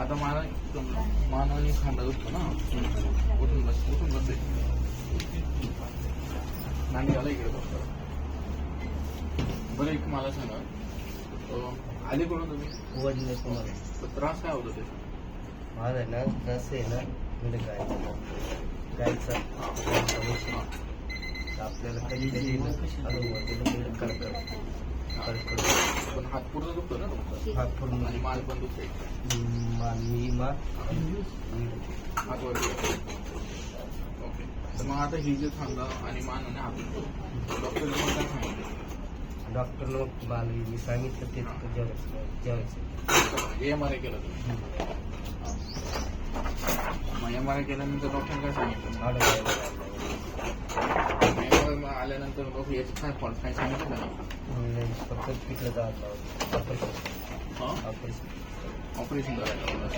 आता मला मान आणि खांदा दुखतो ना. उठून बस उठून बस नाही आला इकडे बस बरं एक मला सांगा. आले कोण तुम्ही? वडले त्रास काय होतो त्याचा? माझा ना नस आहे ना म्हणजे गायचा. गायचा. आपल्याला कधी कधी अनुभव करकर करकर पण हात पूर्ण दुखतो ना तुमचा? हात पूर्ण आणि मान पण दुखते मान मी हात वर ओके. तर मग आता ही जे खांदा आणि मान आणि हात दुखतो काय सांगितलं? डॉक्टरनं मी सांगितलं ते जेवायचं जेवायचं. एम आर आय केलं तुम्ही. मग एम आर आय केल्यानंतर डॉक्टर काय सांगितलं? तर एम आर याचं काय फॉल्ट काय सांगितलं का नाही? फक्त पिकलं जात ऑपरेशन ऑपरेशन करायला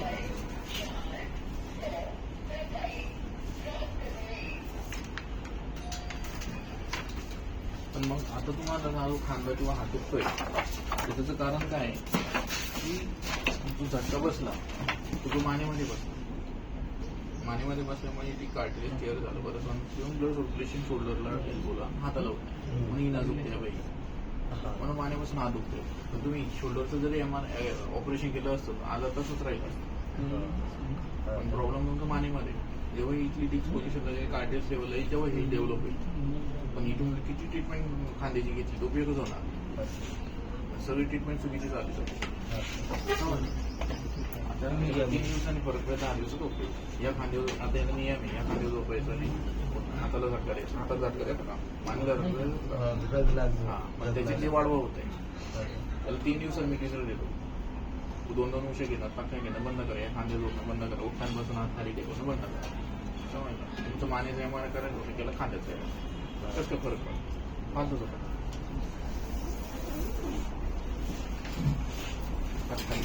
पण मग आता तुम्हाला हा जो खांदा किंवा हात दुखतोय त्याचं कारण काय की तू झटका बसला तू तो मानेमध्ये बसला. मानेमध्ये बसल्यामुळे ती कार्टिलेज क्लिअर झालं. बरं पण किंवा ब्लड सर्क्युलेशन शोल्डरला एल्बोला हाताला होत म्हणून ही ना दुखते बाई. म्हणून मानेपासून हात दुखतो पण तुम्ही शोल्डरचं जरी एम आर ऑपरेशन केलं असतं आज तसंच राहील असतं. पण प्रॉब्लेम तुमचा मानेमध्ये. जेव्हा इथली डिस्पोजिशन कार्डियस लेवल आहे तेव्हा हे डेव्हलप होईल. पण इथून किती ट्रीटमेंट खांद्याची घेतली? उपयोगच होणार सगळी ट्रीटमेंट चुकीची झाली तर मी तीन दिवसांनी परत दहा दिवसात उपयोग या खांद्यावर आता याला नियम आहे या खांद्यावर झोपायचं नाही हाताला झटका द्यायचा हातात झटका द्यायचा का मानेला हा त्याचे जे वाढवा होत. त्याला तीन दिवसात मी रिझल्ट देतो तू दोन दोन उशे घेणार पाख्या घेणं बंद करा. या खांदे झोपणं बंद करा. उठताना बसून हात खाली टेकवणं बंद करा. तुमचं मानेचं एम आर करायचं होतं केलं खांद्याचं आहे कसं काय फरक पडतो फालतूच हात खाली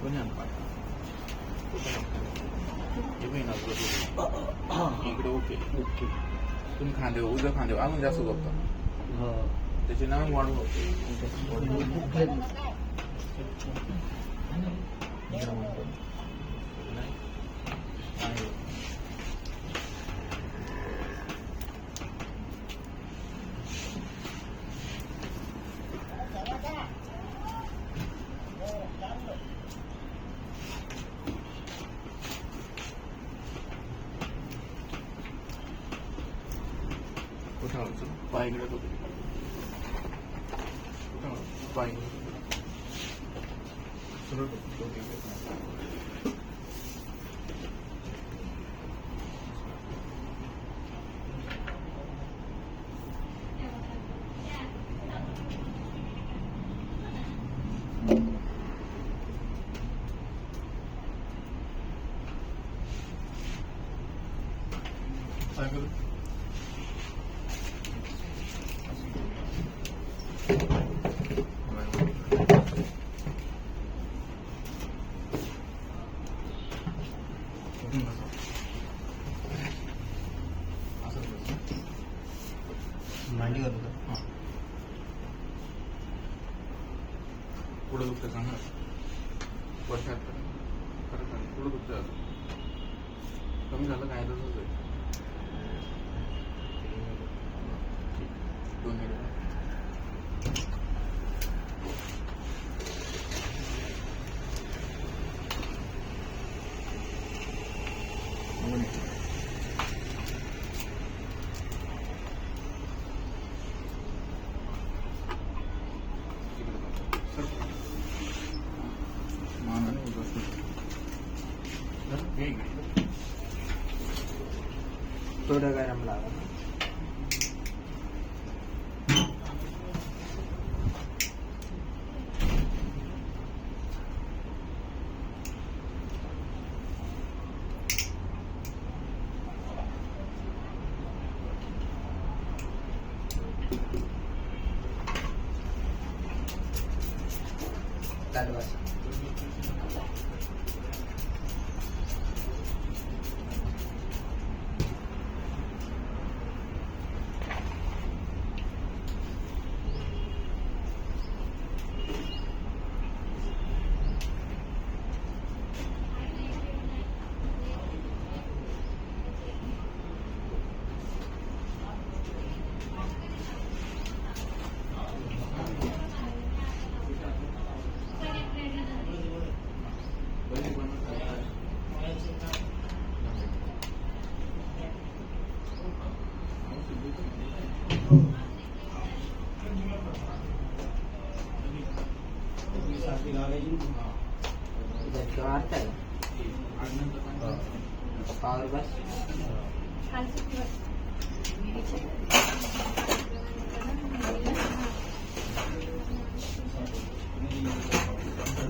दोन्ही हात पाठ हे बहीण आज बसली. इकडे ओके ओके तुम्ही खांदे उजव्या खांदे अजून जास्त झोपता हो त्याचे नाव वाढवून होते कुठं पाय इकडे होते पाय सरळ डोके मांडीवर होतं हां. दुखतं सांगा वर्षात खरं सांग पुढं दुखतं अजून कमी झालं काय तसंच आहे दोन मिनिटं दोन മുട്ടയുടെ കാര്യങ്ങളാകും Gracias. हा.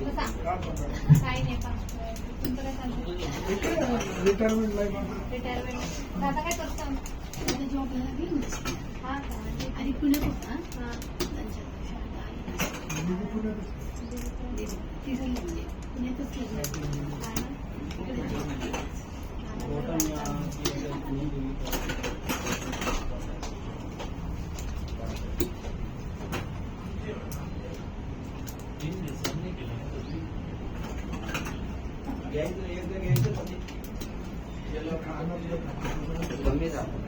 काही नाही रिटायरमेंट लाईफ रिटायरमेंट दादा काय करतो जॉबला लागली आणि पुण्यात होता कमी जातो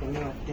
कमी वाटते.